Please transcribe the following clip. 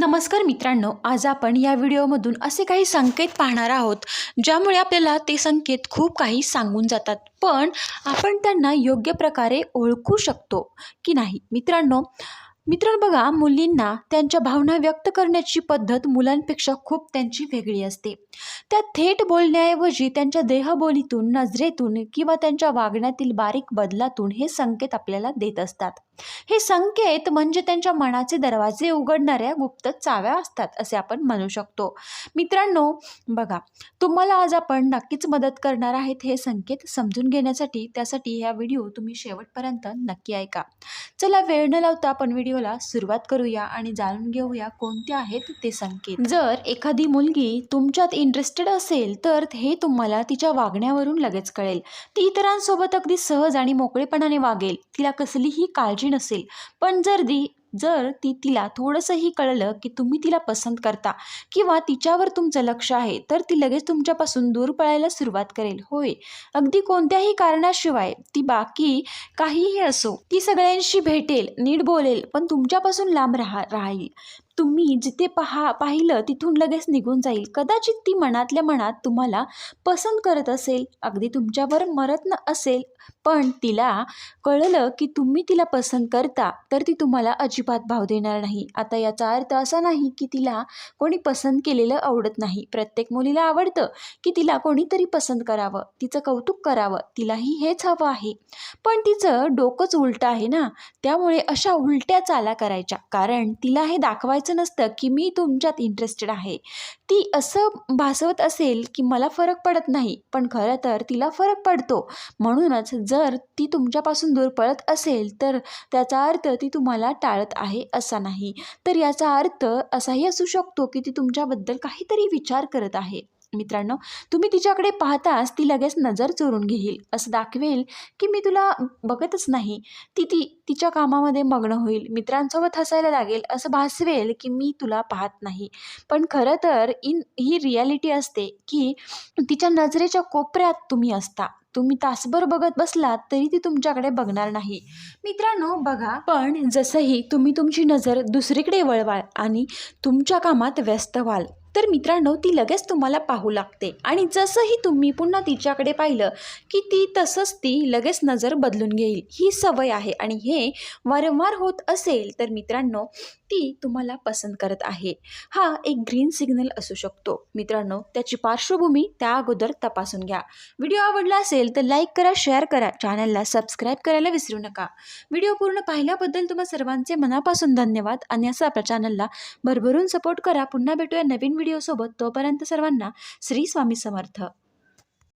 नमस्कार मित्रांनो आज आपण या व्हिडिओमधून असे काही संकेत पाहणार आहोत ज्यामुळे आपल्याला ते संकेत खूप काही सांगून जातात. पण आपण त्यांना योग्य प्रकारे ओळखू शकतो की नाही? मित्रांनो मित्रांनो बघा मुलींना त्यांच्या भावना व्यक्त करण्याची पद्धत मुलांपेक्षा खूप त्यांची वेगळी असते. त्या थेट बोलण्याऐवजी त्यांच्या देहबोलीतून नजरेतून किंवा त्यांच्या वागण्यातील बारीक बदलातून हे संकेत आपल्याला देत असतात. हे संकेत म्हणजे त्यांच्या मनाचे दरवाजे उघडणाऱ्या गुप्त चाव्या असतात असे आपण म्हणू शकतो. मित्रांनो बघा तुम्हाला आज आपण नक्कीच मदत करणार आहेत हे संकेत समजून घेण्यासाठी. त्यासाठी ह्या व्हिडिओ तुम्ही शेवटपर्यंत नक्की ऐका. चला वेळ न लावता आपण व्हिडिओला सुरुवात करूया आणि जाणून घेऊया कोणते आहेत ते संकेत. जर एखादी मुलगी तुमच्यात इंटरेस्टेड असेल तर हे तुम्हाला तिच्या वागण्यावरून लगेच कळेल. ती इतरांसोबत अगदी सहज आणि मोकळेपणाने वागेल. तिला कसलीही काळजी नसेल. पण जर दी जर ती तिला थोडंसंही कळलं की तुम्ही तिला पसंत करता किंवा तिच्यावर तुमचं लक्ष आहे तर ती लगेच तुमच्यापासून दूर पळायला सुरुवात करेल. होय. अगदी कोणत्याही कारणाशिवाय ती बाकी काहीही असो ती सगळ्यांशी भेटेल नीट बोलेल पण तुमच्यापासून लांब राहा राहील. तुम्ही जिथे पहा पाहिलं तिथून लगेच निघून जाईल. कदाचित ती मनातल्या मनात तुम्हाला पसंत करत असेल. अगदी तुमच्यावर मरत न असेल. पण तिला कळलं की तुम्ही तिला पसंत करता तर ती तुम्हाला अजिबात भाव देणार नाही. आता याचा अर्थ असा नाही की तिला कोणी पसंत केलेलं आवडत नाही. प्रत्येक मुलीला आवडतं की तिला कोणीतरी पसंत करावं. तिचं कौतुक करावं. तिलाही हेच हवं आहे. पण तिचं डोकंच उलटं आहे ना. त्यामुळे अशा उलट्या चाला करायच्या. कारण तिला हे दाखवायचं नसतं की मी तुमच्यात इंटरेस्टेड आहे. ती असं भासवत असेल की मला फरक पडत नाही पण खरं तर तिला फरक पडतो. म्हणूनच जर ती तुमच्यापासून दूर पळत असेल तर त्याचा अर्थ ती तुम्हाला टाळत आहे असा नाही. तर याचा अर्थ असाही असू शकतो की ती तुमच्याबद्दल काहीतरी विचार करत आहे. मित्रांनो तुम्ही तिच्याकडे पाहताच ती लगेच नजर चोरून घेईल. असं दाखवेल की मी तुला बघतच नाही. ती ती तिच्या कामामध्ये मग्न होईल. मित्रांसोबत हसायला लागेल. असं भासवेल की मी तुला पाहत नाही. पण खरं तर इन ही रियालिटी असते की तिच्या नजरेच्या कोपऱ्यात तुम्ही असता. तुम्ही तासभर बघत बसलात तरी ती तुमच्याकडे बघणार नाही. मित्रांनो बघा. पण जसंही तुम्ही तुमची नजर दुसरीकडे वळवाल आणि तुमच्या कामात व्यस्त व्हाल तर मित्रांनो ती लगेच तुम्हाला पाहू लागते. आणि जसंही तुम्ही पुन्हा तिच्याकडे पाहिलं की ती तसंच ती लगेच नजर बदलून घेईल. ही सवय आहे आणि हे वारंवार होत असेल तर मित्रांनो ती तुम्हाला पसंत करत आहे. हा एक ग्रीन सिग्नल असू शकतो. मित्रांनो त्याची पार्श्वभूमी त्या अगोदर तपासून घ्या. व्हिडिओ आवडला असेल तर लाईक करा शेअर करा चॅनलला सबस्क्राईब करायला विसरू नका. व्हिडिओ पूर्ण पाहिल्याबद्दल तुम्हा सर्वांचे मनापासून धन्यवाद. आणि असं आपल्या चॅनलला भरभरून सपोर्ट करा. पुन्हा भेटूया नवीन व्हिडिओसोबत तोपर्यंत सर्वांना श्री स्वामी समर्थ.